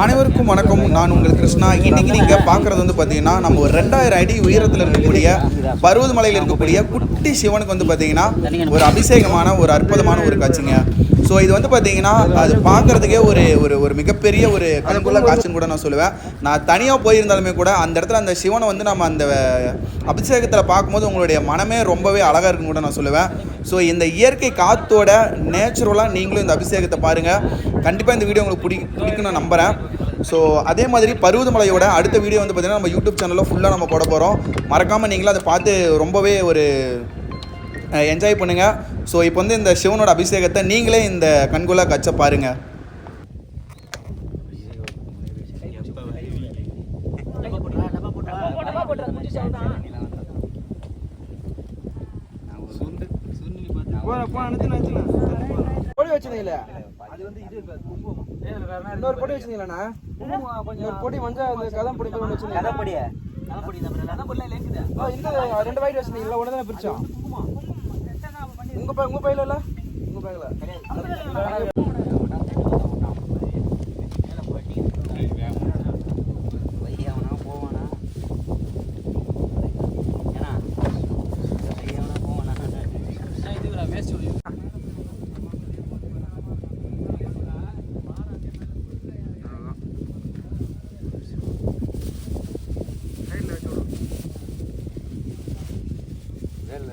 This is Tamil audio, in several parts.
அனைவருக்கும் வணக்கம். நான் உங்கள் கிருஷ்ணா. இன்னைக்கு நீங்கள் பார்க்குறது வந்து பார்த்தீங்கன்னா நம்ம ஒரு ரெண்டாயிரம் அடி உயரத்தில் இருக்கக்கூடிய பருவதமலையில் இருக்கக்கூடிய குட்டி சிவனுக்கு வந்து பார்த்தீங்கன்னா ஒரு அபிஷேகமான ஒரு அற்புதமான ஒரு காட்சிங்க. ஸோ இது வந்து பார்த்தீங்கன்னா அது பார்க்குறதுக்கே ஒரு ஒரு ஒரு மிகப்பெரிய ஒரு கண்குள்ள காட்சின்னு கூட நான் சொல்லுவேன். நான் தனியாக போயிருந்தாலுமே கூட அந்த இடத்துல அந்த சிவனை வந்து நம்ம அந்த அபிஷேகத்தில் பார்க்கும்போது உங்களுடைய மனமே ரொம்பவே அழகாக இருக்குன்னு கூட நான் சொல்லுவேன். ஸோ இந்த இயற்கை காத்தோட நேச்சுரலாக நீங்களும் இந்த அபிஷேகத்தை பாருங்கள் கண்டிப்பாக இந்த வீடியோ உங்களுக்கு பிடி பிடிக்கும் நான் நம்புகிறேன் ஸோ அதே மாதிரி பருவதமலையோட அடுத்த வீடியோ வந்து பார்த்தீங்கன்னா நம்ம யூடியூப் சேனலில் ஃபுல்லாக நம்ம போட போகிறோம் மறக்காமல் நீங்களும் அதை பார்த்து ரொம்பவே ஒரு என்ஜாய் பண்ணுங்கள் ஸோ இப்போ வந்து இந்த சிவனோட அபிஷேகத்தை நீங்களே இந்த கண்குள்ளா கச்ச பாருங்கள் பொடி வச்சிருந்தீங்களே? இன்னொரு பொடி வச்சிருந்தீங்களா இன்னொரு பொடி மஞ்சள் அந்த கதம் பொடி ஒன்று வச்சிருந்தீங்க ஆ, இந்த ரெண்டு வாய்ட் வச்சிருந்தீங்களா தானே பிரிச்சோம்? உங்க பை உங்க பையில இல்ல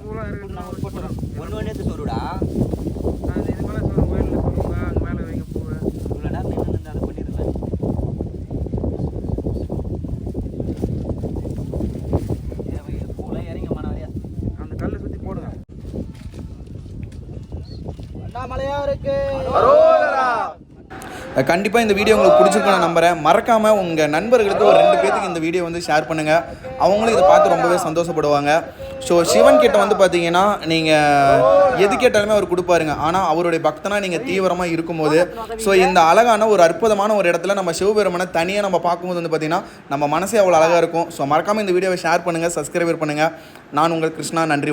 உங்க பையில ஒன்று ஒன்று எடுத்து சொல்லுடா இவ்வளோ நேரம் நின்று அதை பண்ணிருக்கலாம் பூலாம் இறங்க அந்த கல்லை சுத்தி போடுங்க. அண்ணாமலையா இருக்கு கண்டிப்பாக இந்த வீடியோ உங்களுக்கு பிடிச்சிருக்கும் நான் நம்புகிறேன் மறக்காமல் உங்கள் நண்பர்களுக்கு ஒரு ரெண்டு பேத்துக்கு இந்த வீடியோ வந்து ஷேர் பண்ணுங்கள் அவங்களும் இதை பார்த்து ரொம்பவே சந்தோஷப்படுவாங்க. ஸோ சிவன் கிட்ட வந்து பார்த்தீங்கன்னா நீங்கள் எது கேட்டாலுமே அவர் கொடுப்பாருங்க. ஆனால் அவருடைய பக்தனாக நீங்கள் தீவிரமாக இருக்கும்போது ஸோ இந்த அழகான ஒரு அற்புதமான ஒரு இடத்துல நம்ம சிவபெருமனை தனியாக நம்ம பார்க்கும்போது வந்து பார்த்தீங்கன்னா நம்ம மனசே அவ்வளோ அழகாக இருக்கும். ஸோ மறக்காமல் இந்த வீடியோவை ஷேர் பண்ணுங்கள் சப்ஸ்கிரைபர் பண்ணுங்கள் நான் உங்கள் கிருஷ்ணா நன்றி